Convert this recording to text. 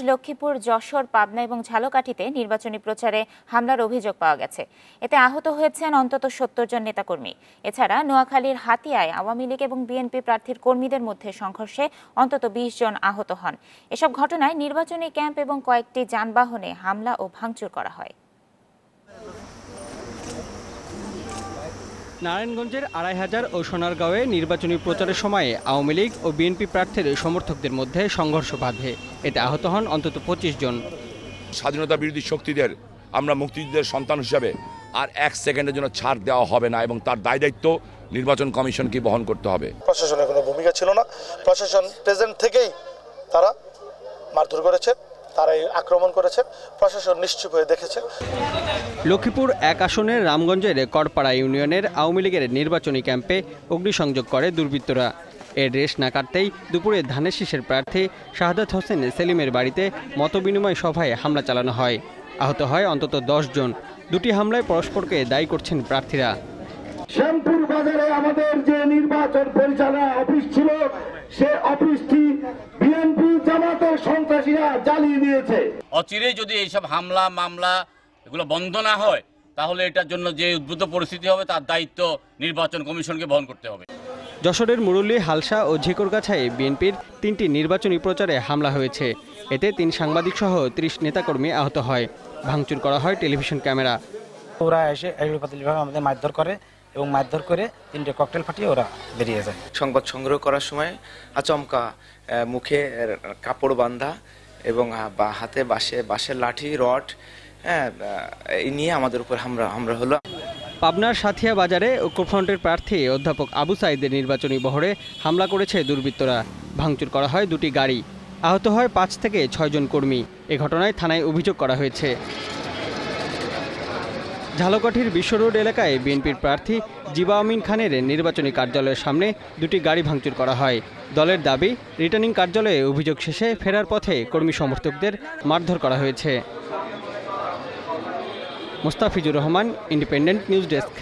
লক্ষ্মীপুর, যশোর, পাবনা এবং ঝালকাঠিতে নির্বাচনী প্রচারে হামলার অভিযোগ পাওয়া গেছে। এতে আহত হয়েছেন অন্তত সত্তর জন নেতাকর্মী। এছাড়া নোয়াখালীর হাতিয়ায় আওয়ামী লীগ এবং বিএনপি প্রার্থীর কর্মীদের মধ্যে সংঘর্ষে অন্তত বিশ জন আহত হন। এসব ঘটনায় নির্বাচনী ক্যাম্প এবং কয়েকটি যানবাহনে হামলা ও ভাঙচুর করা হয়। নারায়ণগঞ্জের আড়াই হাজার ও সোনারগাঁওয়ে নির্বাচনী প্রচারের সময়ে আওয়ামী লীগ ও বিএনপি প্রার্থীর সমর্থকদের মধ্যে সংঘর্ষ বাধে। এতে আহত হন অন্তত পঁচিশ জন। স্বাধীনতা বিরোধী শক্তিদের আমরা মুক্তিযুদ্ধের সন্তান হিসাবে আর এক সেকেন্ডের জন্য ছাড় দেওয়া হবে না এবং তার দায় দায়িত্ব নির্বাচন কমিশনকে বহন করতে হবে। প্রশাসনের কোনো ভূমিকা ছিল না। প্রশাসন প্রেজেন্ট থেকেই তারা মারধর করেছে। তারাই আক্রমণ করেছে। প্রশাসন নিশ্চুপ হয়ে দেখেছে। লক্ষ্মীপুর এক আসনের রামগঞ্জের করপাড়া ইউনিয়নের আওয়ামী লীগের নির্বাচনী ক্যাম্পে অগ্নিসংযোগ করে দুর্বৃত্তরা। এর রেশ না কাটতেই দুপুরে ধানের শীষের প্রার্থী শাহাদাত হোসেন সেলিমের বাড়িতে মতবিনিময় সভায় হামলা চালানো হয়। আহত হয় অন্তত দশ জন। দুটি হামলায় পরস্পরকে দায়ী করছেন প্রার্থীরা। শ্যামপুর বাজারে আমাদের যে নির্বাচন পরিচালনা অফিস ছিল সে অফিসটি জামাতের সন্ত্রাসীরা জ্বালিয়ে দিয়েছে? অচিরেই যদি এইসব হামলা মামলা এগুলো বন্ধ না হয় তাহলে এটার জন্য যে উদ্ভূত পরিস্থিতি হবে তার দায়িত্ব নির্বাচন কমিশনকে বহন করতে হবে। যশোরের মুরলী হালসা ও ঝিকরগাছায় বিএনপির তিনটি নির্বাচনী প্রচারে হামলা হয়েছে। এতে তিন সাংবাদিক সহ ত্রিশ নেতাকর্মী আহত হয়। ভাঙচুর করা হয় টেলিভিশন ক্যামেরা। ওরা এসে এলোপাতালিভাবে আমাদের মারধর করে। এবং মারধর করে তিনটে ককটেল ফাটিয়ে ওরা বেরিয়ে যায়। সংবাদ সংগ্রহ করার সময় আচমকা মুখে কাপড় বান্ধা এবং বা হাতে বাঁশে বাঁশের লাঠি রড হ্যাঁ এই নিয়ে আমাদের উপর হামলা হামলা হলো। পাবনার সাথিয়া বাজারে ঐক্যফ্রন্টের প্রার্থী অধ্যাপক আবু সাইদের নির্বাচনী বহরে হামলা করেছে দুর্বৃত্তরা। ভাঙচুর করা হয় দুটি গাড়ি। আহত হয় পাঁচ থেকে ছয়জন কর্মী। এ ঘটনায় থানায় অভিযোগ করা হয়েছে। ঝালকাঠির বিশ্ব রোড এলাকায় বিএনপির প্রার্থী জিবা আমিন খানের নির্বাচনী কার্যালয়ের সামনে দুটি গাড়ি ভাঙচুর করা হয়। দলের দাবি, রিটার্নিং কার্যালয়ে অভিযোগ শেষে ফেরার পথে কর্মী সমর্থকদের মারধর করা হয়েছে। Mostafizur Rahman, independent news desk.